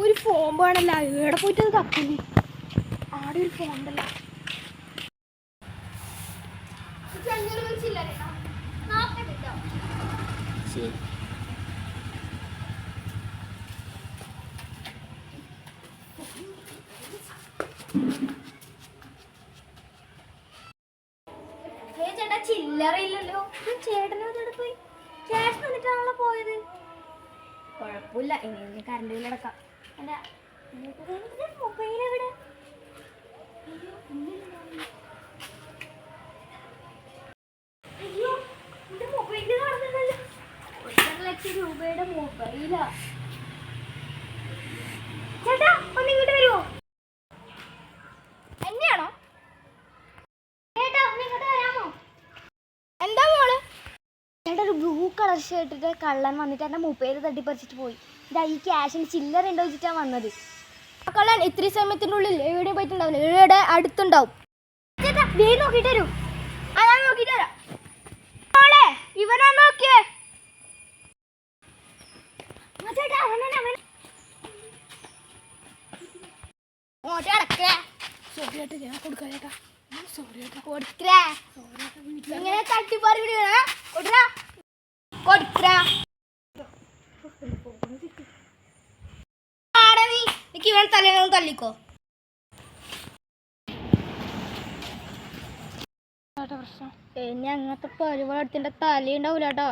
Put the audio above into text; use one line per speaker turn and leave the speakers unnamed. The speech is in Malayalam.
ഒരു ഫോൺ വേണല്ല. എവിടെ പോയിട്ട് അത് തപ്പിനി ആടെ ഒരു ഫോൺ ഉണ്ടല്ലോ. ശരി. ചേട്ടാ ചില്ലറയില്ലല്ലോ ചേട്ടനോ ചേട്ടാ പോയി? ചേട്ടൻ വന്നിട്ടാണല്ലോ പോയത്. കുഴപ്പമില്ല ഇനി കറണ്ട് ബില്ല് അടക്കാം. എന്റെ മൊബൈൽ എവിടെ അയ്യോ, എന്റെ മൊബൈൽ കാണുന്നില്ലല്ലോ ഒന്നര ലക്ഷം രൂപയുടെ മൊബൈലാ. ബ്ലൂ കളർ ഷർട്ടിട്ട് കള്ളൻ വന്നിട്ട് എന്റെ മൊബൈൽ തട്ടിപ്പറിച്ചിട്ട് പോയി. ഇതാ ഈ ക്യാഷിന് ചില്ലർ ഉണ്ടോ വെച്ചിട്ടാണ് വന്നത്. ആ കള്ളൻ ഇത്തിരി സമയത്തിനുള്ളിൽ എവിടെ പോയിട്ടുണ്ടാവില്ല. എവിടെ അടുത്തുണ്ടാവും. ചേട്ടാ വേഗം നോക്കിയിട്ട് വരൂ. അതാ നോക്കിയിട്ട് വരാം. മോളെ ഇവനാ നോക്കിയേ. ആ ചേട്ടാ അവനാണ് അവൻ ഓടി അടക്കേ. സോറി ചേട്ടാ ഞാൻ കൊടുക്കാം ചേട്ടാ. സോറി ചേട്ടാ. കൊടുക്കേ ഇങ്ങനെ തട്ടിപ്പറി കൊടുക്കാ നീ എനിക്ക് ഇവൻ തല്ലിക്കോ. ഇനി അങ്ങനത്തെ പരിപാടി തല ഉണ്ടാവൂല കേട്ടോ